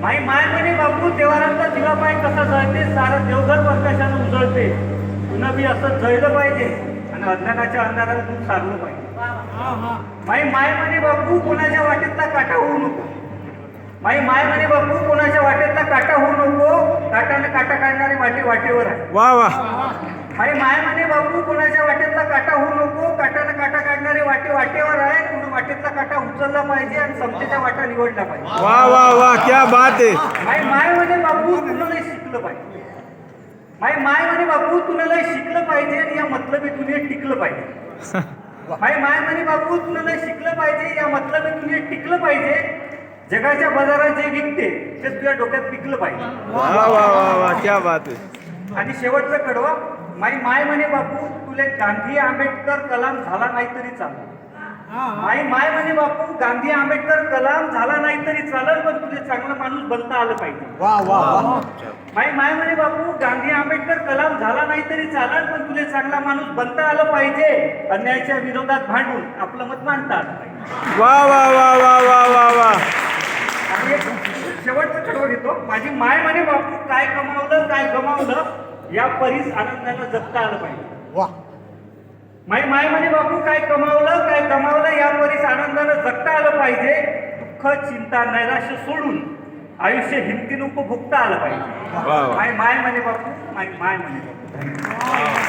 My my म्हणे बापू देवारांचा दिवा पाय कसा जळते सारं देवघर प्रकाशानं उजळते. पुन्हा बी असं जळलं पाहिजे आणि अज्ञानाच्या अंधाराला दूध सारलं पाहिजे. माई माय म्हणे बापू कोणाच्या वाटेतला काटा होऊ नको. माई माय म्हणे बापू कोणाच्या वाटेतला काटा होऊ नको. काटाने काटा काढणारे वाटे वाटेवर आहे. वा वा. माई माय म्हणे बापू कोणाच्या वाटेतला काटा होऊ नको. काटाने काटा काढणारे वाटे वाटेवर आहे कुणी वाटेतला काटा उचलला पाहिजे आणि समतेच्या वाटा निवडला पाहिजे. वा वा वा क्या बात आहे. माई माय म्हणे बापू तुला लय शिकलं पाहिजे. माई माय म्हणे बापू तुला शिकलं पाहिजे आणि या मतलबी दुनियेत टिकलं पाहिजे. माई माय म्हणे बापू तुला शिकलं पाहिजे या मतलबी दुनियेत टिकलं पाहिजे. जगाच्या बाजारात जे विकते ते तुझ्या डोक्यात पिकलं पाहिजे. वा वा वा वा क्या बात आहे. आणि शेवटचं कडवा माई माय म्हणे बापू तुले गांधी आंबेडकर कलाम झाला नाही तरी चालेल माई माय म्हणे बापू गांधी आंबेडकर कलाम झाला नाही तरी चालेल पण तुले चांगला माणूस बनता आलं पाहिजे. वा वा वा. माई माय म्हणे बापू गांधी आंबेडकर कलाम झाला नाही तरी चालेल पण तुले चांगला माणूस बनता आलं पाहिजे. अन्यायाच्या विरोधात भांडून आपलं मत मांडता आलं पाहिजे. वा वा वा वा वा वा वा. आणि एक शेवटचं घेतो. माझी माय म्हणे बापू काय कमावलं काय गमावलं या परीस आनंदानं जगता आलं पाहिजे. वा. माई माय म्हणे बापू काय कमावलं काय कमावलं या परीस आनंदानं जगता आलं पाहिजे दुःख चिंता नैराश्य सोडून आयुष्य हिमतीनं उपभोगता आलं पाहिजे. माय माय म्हणे बापू माय माय म्हणे बापू.